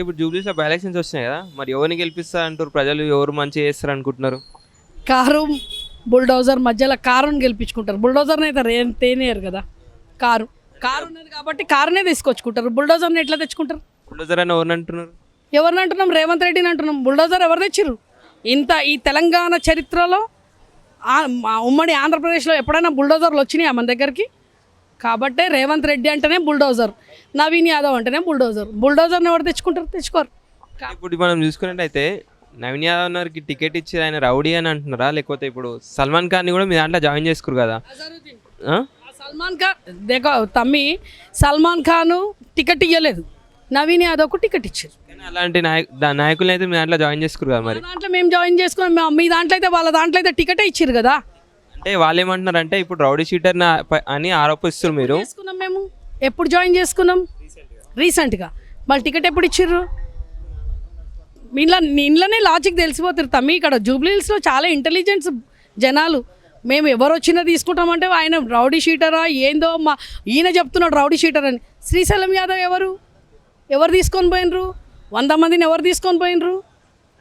ఇప్పుడు జూబ్లీస్లో by elections వచ్చినాయి కదా మరి ఎవరిని గెలిపిస్తారు అంటారు? ప్రజలు ఎవరు మంచి చేస్తారు అనుకుంటున్నారు? కారు బుల్డోజర్ మధ్యలో కారుని గెలిపించుకుంటారు. బుల్డోజర్ని అయితే రే తేనేయరు కదా. కారు. కారు ఉన్నది కాబట్టి కారునే తీసుకొచ్చుకుంటారు. బుల్డోజర్ని ఎట్లా తెచ్చుకుంటారు? బుల్డోజర్ అని ఎవరిని అంటున్నారు? ఎవరిని అంటున్నాం? రేవంత్ రెడ్డిని అంటున్నాం. బుల్డోజర్ ఎవరు తెచ్చిర్రు? ఇంత ఈ తెలంగాణ చరిత్రలో ఆ- మా ఉమ్మడి ఆంధ్రప్రదేశ్లో ఎప్పుడైనా బుల్డోజర్లు వచ్చినాయా మన దగ్గరికి? కాబట్టే రేవంత్ రెడ్డి అంటేనే బుల్డోజర్ నవీన్ యాదవ్ అంటేనే బుల్డోజర్. బుల్డోజర్ని ఎవరు తెచ్చుకుంటారు? తెచ్చుకోరు. ఇప్పుడు మనం చూసుకున్నట్టయితే నవీన్ యాదవ్ గారికి టికెట్ ఇచ్చి ఆయన రౌడీ అని అంటున్నారా? లేకపోతే ఇప్పుడు సల్మాన్ ఖాన్ని కూడా మీ దాంట్లో జాయిన్ చేసుకురు కదా? సల్మాన్ ఖాన్ దేకో తమ్మి సల్మాన్ ఖాన్ టికెట్ ఇవ్వలేదు నవీన్ యాదవ్కు టికెట్ ఇచ్చారు. అలాంటి నాయక దా- నాయకులను అయితే మీ దాంట్లో జాయిన్ చేసుకురు కదా మరి? దాంట్లో మేము జాయిన్ చేసుకున్నాం. మీ దాంట్లో అయితే వాళ్ళ దాంట్లో అయితే టికెటే ఇచ్చారు కదా? అంటే వాళ్ళు ఏమంటున్నారు అంటే ఇప్పుడు రౌడీ షీటర్ అని ఆరోపిస్తారు మీరు. చేసుకున్నాం మేము? ఎప్పుడు జాయిన్ చేసుకున్నాం? రీసెంట్గా. మళ్ళీ టికెట్ ఎప్పుడు ఇచ్చిర్రు? ఇంట్లో ఇంట్లోనే లాజిక్ తెలిసిపోతారు తమ్మి. ఇక్కడ జూబ్లీహిల్స్లో చాలా ఇంటెలిజెన్స్ జనాలు. మేము ఎవరు వచ్చినా తీసుకుంటామంటే ఆయన రౌడీ షీటరా ఏందో మా ఈయన చెప్తున్నాడు రౌడీ షీటర్ అని. శ్రీశైలం యాదవ్ ఎవరు? ఎవరు తీసుకొని పోయినరు? వంద మందిని ఎవరు తీసుకొని పోయినరు?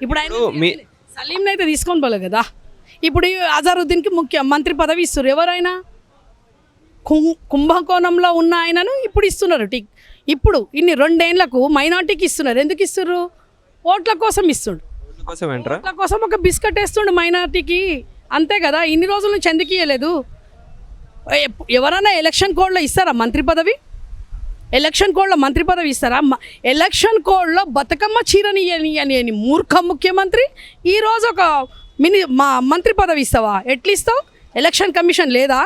ఇప్పుడు ఆయన మీ- సలీంని అయితే తీసుకొని పోలే కదా. ఇప్పుడు అజారుద్దీన్కి ముఖ్య మంత్రి పదవి ఇస్తారు ఎవరైనా కుం కుంభకోణంలో ఉన్న ఆయనను ఇప్పుడు ఇస్తున్నారు. టిక్ ఇప్పుడు ఇన్ని రెండేళ్ళకు మైనార్టీకి ఇస్తున్నారు. ఎందుకు ఇస్తున్నారు ఓట్ల కోసం ఇస్తుండు. ఓట్ల కోసం ఒక బిస్కెట్ వేస్తుండు మైనార్టీకి. అంతే కదా? ఇన్ని రోజుల నుంచి ఎందుకు ఇవ్వలేదు ఎవరైనా ఎలక్షన్ కోడ్లో ఇస్తారా మంత్రి పదవి? ఎలక్షన్ కోడ్లో మంత్రి పదవి ఇస్తారా? ఎలక్షన్ కోడ్లో బతుకమ్మ చీరని అని మూర్ఖ ముఖ్యమంత్రి ఈరోజు ఒక మిని మా మంత్రి పదవి ఇస్తావా? ఎట్లిస్తావు? ఎలక్షన్ కమిషన్ లేదా?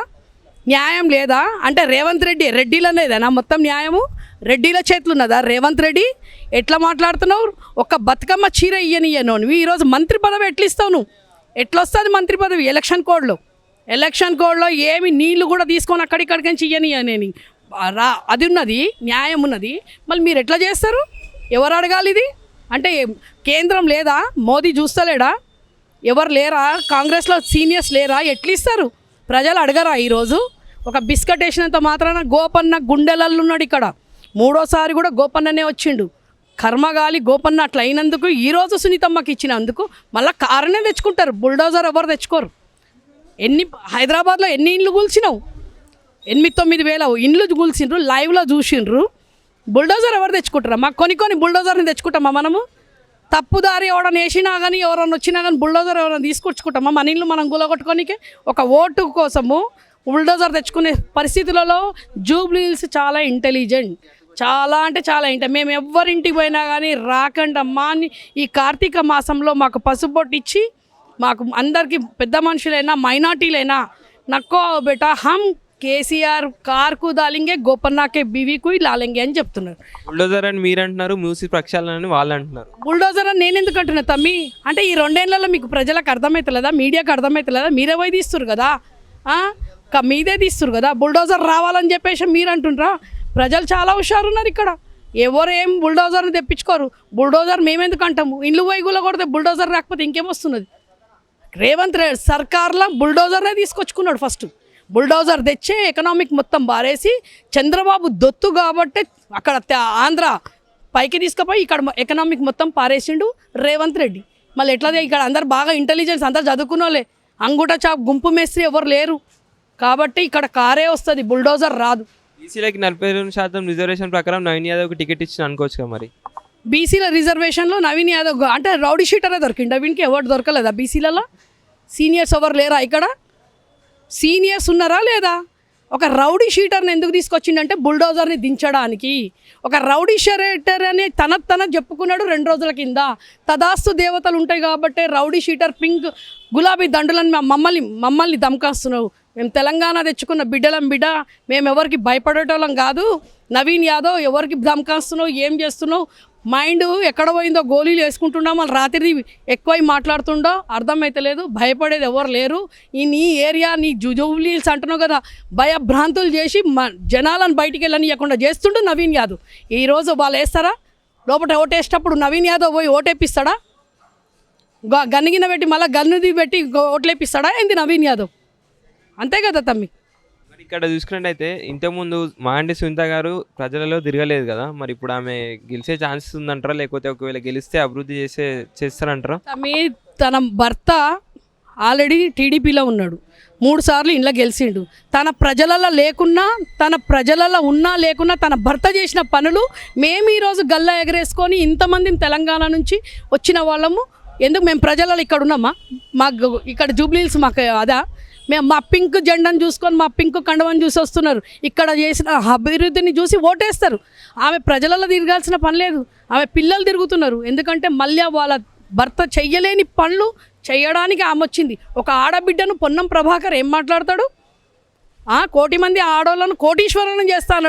న్యాయం లేదా? అంటే రేవంత్ రెడ్డి రెడ్డిలనేదేనా మొత్తం న్యాయము? రెడ్డిల చేతులు ఉన్నదా రేవంత్ రెడ్డి ఎట్లా మాట్లాడుతున్నావు? ఒక బతుకమ్మ చీర ఇయ్యనియ్యను నువ్వు. ఈరోజు మంత్రి పదవి ఎట్లిస్తావు నువ్వు? ఎట్లొస్తుంది మంత్రి పదవి? ఎలక్షన్ కోడ్లో ఎలక్షన్ కోడ్లో ఏమి నీళ్ళు కూడా తీసుకొని అక్కడిక్కడికి నుంచి ఇయ్యని రా అది ఉన్నది న్యాయం ఉన్నది. మళ్ళీ మీరు ఎట్లా చేస్తారు? ఎవరు అడగాలి ఇది? అంటే కేంద్రం లేదా? మోదీ చూస్తలేడా? ఎవరు లేరా? కాంగ్రెస్లో సీనియర్స్ లేరా? ఎట్లిస్తారు? ప్రజలు అడగరా ఈరోజు? ఒక బిస్కెట్ వేసినంత మాత్రాన గోపన్న గుండెలల్లో ఉన్నాడు ఇక్కడ. మూడోసారి కూడా గోపన్ననే వచ్చిండు. కర్మగాలి గోపన్న అట్లా అయినందుకు ఈరోజు సునీతమ్మకి ఇచ్చినందుకు మళ్ళీ కారణే తెచ్చుకుంటారు. బుల్డోజర్ ఎవరు తెచ్చుకోరు? ఎన్ని హైదరాబాద్లో ఎన్ని ఇండ్లు కూల్చినావు? ఎనిమిది తొమ్మిది వేల ఇండ్లు కూల్చిండ్రు లైవ్లో చూసిండ్రు బుల్డోజర్ ఎవరు తెచ్చుకుంటారా మాకు కొని కొన్ని బుల్డోజర్ని తెచ్చుకుంటామా మనము? తప్పుదారి ఎవడని వేసినా కానీ ఎవరన్నా వచ్చినా కానీ బుల్డోజర్ ఎవరైనా తీసుకొచ్చుకుంటామా? మన ఇల్లు మనం గులగొట్టుకోనికే ఒక ఓటు కోసము బుల్డోజర్ తెచ్చుకునే పరిస్థితులలో జూబ్లీహిల్స్ చాలా ఇంటెలిజెంట్. చాలా అంటే చాలా ఇంట మేము ఎవరింటికి పోయినా కానీ రాకుండా అని ఈ కార్తీక మాసంలో మాకు పసుపొట్టు ఇచ్చి మాకు అందరికీ పెద్ద మనుషులైనా మైనార్టీలైనా నక్కో బేటా హమ్ కేసీఆర్ కార్కు దాలింగే గోపన్నాకే బీవీకు లాలింగే అని చెప్తున్నారు. బుల్డోజర్ అని మీరు అంటున్నారు మ్యూజిక్ ప్రక్షాళన అని వాళ్ళు అంటున్నారు బుల్డోజర్ అని నేను ఎందుకు అంటున్నా తమ్మి? అంటే ఈ రెండేళ్ళలో మీకు ప్రజలకు అర్థమవుతలేదా మీడియాకి అర్థమవుతలేదా మీరే పోయి తీస్తురు కదా మీదే తీస్తురు కదా? బుల్డోజర్ రావాలని చెప్పేసి మీరు అంటుండ్రా ప్రజలు చాలా హుషారు ఉన్నారు ఇక్కడ. ఎవరు ఏం బుల్డోజర్ని తెప్పించుకోరు. బుల్డోజర్ మేమెందుకు అంటాము ఇల్లు పోయి కూడా కొడితే బుల్డోజర్ రాకపోతే ఇంకేమొస్తున్నది రేవంత్ రెడ్డి సర్కార్లో బుల్డోజర్నే తీసుకొచ్చుకున్నాడు ఫస్ట్. బుల్డోజర్ తెచ్చే ఎకనామిక్ మొత్తం బారేసి చంద్రబాబు దొత్తు కాబట్టి అక్కడ ఆంధ్ర పైకి తీసుకుపోయి ఇక్కడ ఎకనామిక్ మొత్తం పారేసిండు రేవంత్ రెడ్డి. మళ్ళీ ఎట్లా ఇక్కడ అందరు బాగా ఇంటెలిజెన్స్ అందరు చదువుకున్నోలే అంగుట చాప్ గుంపు మేస్త్రి ఎవరు లేరు. కాబట్టి ఇక్కడ కారే వస్తుంది బుల్డోజర్ రాదు. బీసీలకి నలభై రెండు శాతం రిజర్వేషన్ ప్రకారం నవీన్ యాదవ్కి టికెట్ ఇచ్చిన అనుకోవచ్చు కదా మరి? బీసీల రిజర్వేషన్లో నవీన్ యాదవ్ అంటే రౌడీ షీటరే దొరికిండు. నవీన్కి ఎవరు దొరకలేదా బీసీలలో? సీనియర్స్ ఎవరు లేరా ఇక్కడ? సీనియర్స్ ఉన్నారా లేదా? ఒక రౌడీ షీటర్ని ఎందుకు తీసుకొచ్చిండంటే బుల్డోజర్ని దించడానికి. ఒక రౌడీ షీటర్ అని తన తన చెప్పుకున్నాడు రెండు రోజుల కింద. తదాస్తు దేవతలు ఉంటాయి కాబట్టి రౌడీ షీటర్ పింక్ గులాబీ దండులను మా- మమ్మల్ని మమ్మల్ని దమకాస్తున్నావు మేము తెలంగాణ తెచ్చుకున్న బిడ్డలం బిడ్డ మేము ఎవరికి భయపడేటోళ్ళం కాదు. నవీన్ యాదవ్ ఎవరికి దమకాస్తున్నావు ఏం చేస్తున్నావు? మైండ్ ఎక్కడ పోయిందో గోళీలు వేసుకుంటున్నా మళ్ళీ రాత్రి ఎక్కువ మాట్లాడుతుండో అర్థమైతలేదు భయపడేది ఎవరు లేరు. ఈ నీ ఏరియా నీ జుజుబ్లీల్స్ అంటున్నావు కదా భయభ్రాంతులు చేసి మ జనాలను బయటికి వెళ్ళనియకుండా చేస్తుండు నవీన్ యాదవ్. ఈరోజు వాళ్ళు వేస్తారా? లోపల ఓటేసేటప్పుడు నవీన్ యాదవ్ పోయి ఓటేపిస్తాడా? గ- గన్నుగిన పెట్టి మళ్ళీ గన్నుది పెట్టి ఓట్లేపిస్తాడా? ఏంది నవీన్ యాదవ్? అంతే కదా తమ్మి? మరి ఇక్కడ చూసుకున్నట్టయితే ఇంతకుముందు మాండి సునీత గారు ప్రజలలో తిరగలేదు కదా మరి ఇప్పుడు ఆమె గెలిచే ఛాన్సెస్ ఉందంటారా? లేకపోతే ఒకవేళ గెలిస్తే అభివృద్ధి చేసే చేస్తారంటారా? ఆమె తన భర్త ఆల్రెడీ టీడీపీలో ఉన్నాడు. మూడు సార్లు ఇంట్లో గెలిచిండు తన ప్రజలలో లేకున్నా తన ప్రజలలో ఉన్నా లేకున్నా తన భర్త చేసిన పనులు మేము ఈరోజు గల్లా ఎగరేసుకొని ఇంతమంది తెలంగాణ నుంచి వచ్చిన వాళ్ళము. ఎందుకు? మేము ప్రజలలో ఇక్కడ ఉన్నామా? మాకు ఇక్కడ జూబ్లీల్స్ మాకు అదా? మేము మా పింక్ జెండాను చూసుకొని మా పింక్ కండవని చూసి వస్తున్నారు. ఇక్కడ చేసిన అభివృద్ధిని చూసి ఓటేస్తారు. ఆమె ప్రజలలో తిరగాల్సిన పని లేదు. ఆమె పిల్లలు తిరుగుతున్నారు. ఎందుకంటే మళ్ళీ వాళ్ళ భర్త చెయ్యలేని పనులు చేయడానికి ఆమె వచ్చింది. ఒక ఆడబిడ్డను పొన్నం ప్రభాకర్ ఏం మాట్లాడతాడు? ఆ, కోటి మంది ఆడవాళ్ళను కోటీశ్వరులను చేస్తా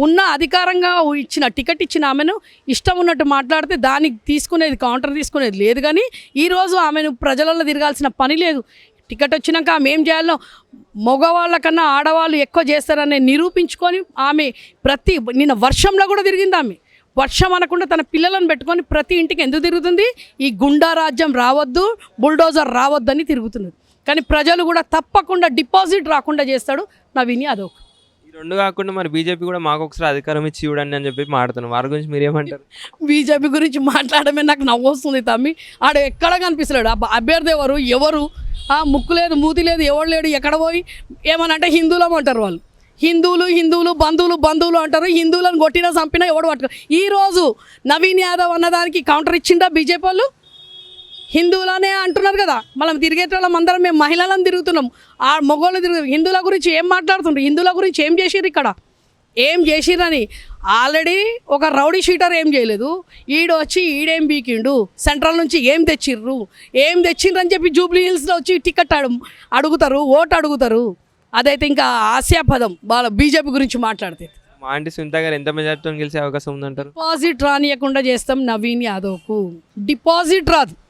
ఉన్న అధికారంగా ఇచ్చిన టికెట్ ఇచ్చిన ఆమెను ఇష్టం ఉన్నట్టు మాట్లాడితే దానికి తీసుకునేది కౌంటర్ తీసుకునేది లేదు కానీ ఈరోజు ఆమెను ప్రజలలో తిరగాల్సిన పని లేదు. టికెట్ వచ్చినాక ఆమె ఏం చేయాలో? మగవాళ్ళ కన్నా ఆడవాళ్ళు ఎక్కువ చేస్తారని నిరూపించుకొని ఆమె ప్రతి నిన్న వర్షంలో కూడా తిరిగింది ఆమె. వర్షం అనకుండా తన పిల్లలను పెట్టుకొని ప్రతి ఇంటికి ఎందుకు తిరుగుతుంది? ఈ గుండా రాజ్యం రావద్దు బుల్డోజర్ రావద్దని తిరుగుతున్నది. కానీ ప్రజలు కూడా తప్పకుండా డిపాజిట్ రాకుండా చేస్తాడు నవీని అదొక రెండు కాకుండా మరి బీజేపీ కూడా మాకు ఒకసారి అధికారం ఇచ్చి చూడండి అని చెప్పి మాట్లాడుతున్నాం. వారి గురించి మీరు ఏమంటారు బీజేపీ గురించి మాట్లాడమే నాకు నవ్వు వస్తుంది తమ్మి. ఆడ ఎక్కడ కనిపిస్తున్నాడు అభ్యర్థి ఎవరు? ఎవరు? ఆ, ముక్కు లేదు మూతి లేదు ఎవడు లేడు? ఎక్కడ పోయి? ఏమనంటే హిందువులం అంటారు వాళ్ళు? హిందువులు హిందువులు బంధువులు బంధువులు అంటారు. హిందువులను కొట్టినా చంపినా ఎవడు పట్టుకో ఈరోజు నవీన్ యాదవ్ అన్నదానికి కౌంటర్ ఇచ్చిండా బీజేపీ వాళ్ళు? హిందువులనే అంటున్నారు కదా. మనం తిరిగేటోళ్ళం అందరం మేము మహిళలను తిరుగుతున్నాం. ఆ మగవాళ్ళు తిరుగు హిందువుల గురించి ఏం మాట్లాడుతుండ్రు? హిందువుల గురించి ఏం చేసిర్రు ఇక్కడ? ఏం చేసిరని ఆల్రెడీ ఒక రౌడీ షీటర్ ఏం చేయలేదు. ఈడు వచ్చి ఈడేం బీకిండు సెంట్రల్ నుంచి ఏం తెచ్చిర్రు? ఏం తెచ్చిండ్రు అని చెప్పి జూబ్లీ హిల్స్లో వచ్చి టికెట్ అడు అడుగుతారు. ఓటు అడుగుతారు. అదైతే ఇంకా ఆశాపదం వాళ్ళ బీజేపీ గురించి మాట్లాడితే. మా ఆంటీ సునీత గారు ఎంత మెజార్టీతో గెలిచే అవకాశం ఉందంటారు? డిపాజిట్ రానియకుండా చేస్తాం నవీన్ యాదవ్కు. డిపాజిట్ రాదు.